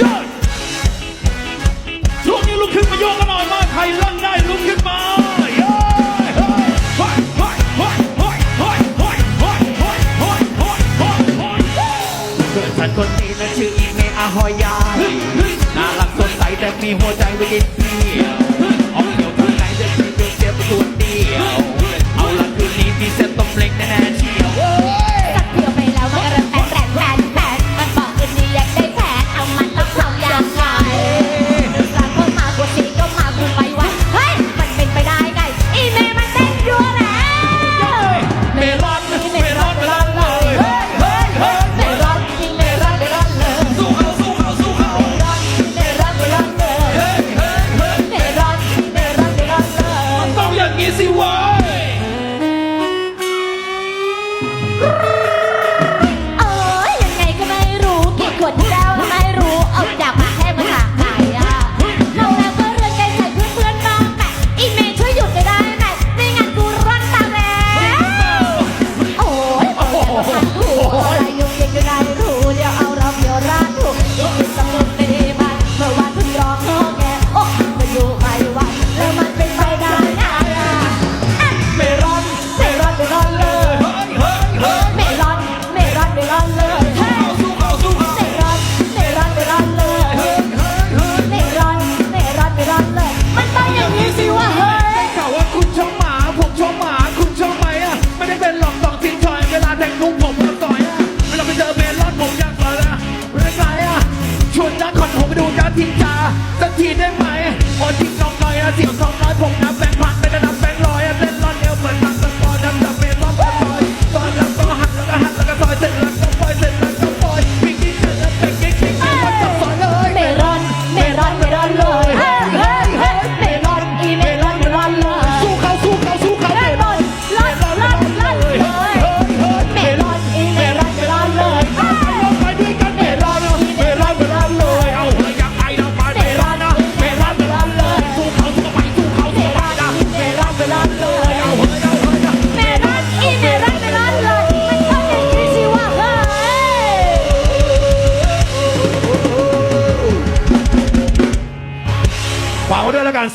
ยอช่วงนี้ลุกขึ้นมาโยกกันหน่อยมาใครเล่นได้ลุกขึ้นมาเย้เฮ้ยเฮ้ยเฮ้ยเฮ้ยเฮ้ยเฮ้ยเฮ้ยเฮ้ยเฮ้ยเฮ้ยเฮ้ยเฮ้ยเฮ้ยเพื่อนฉันคนนี้นะชื่ออีเมอาหอยยายน่ารักสดใสแต่มีหัวใจวิกฤตเพีย สักทีได้ไหมขอทิ้งน้องน่อยนะเสียงน้องน้อยผม รักเลยเอาเฮ้ยเรอนอีมรรอนเลยมันต้ย่งนี้สิวเฮ้ยฝากด้วยแล้กัน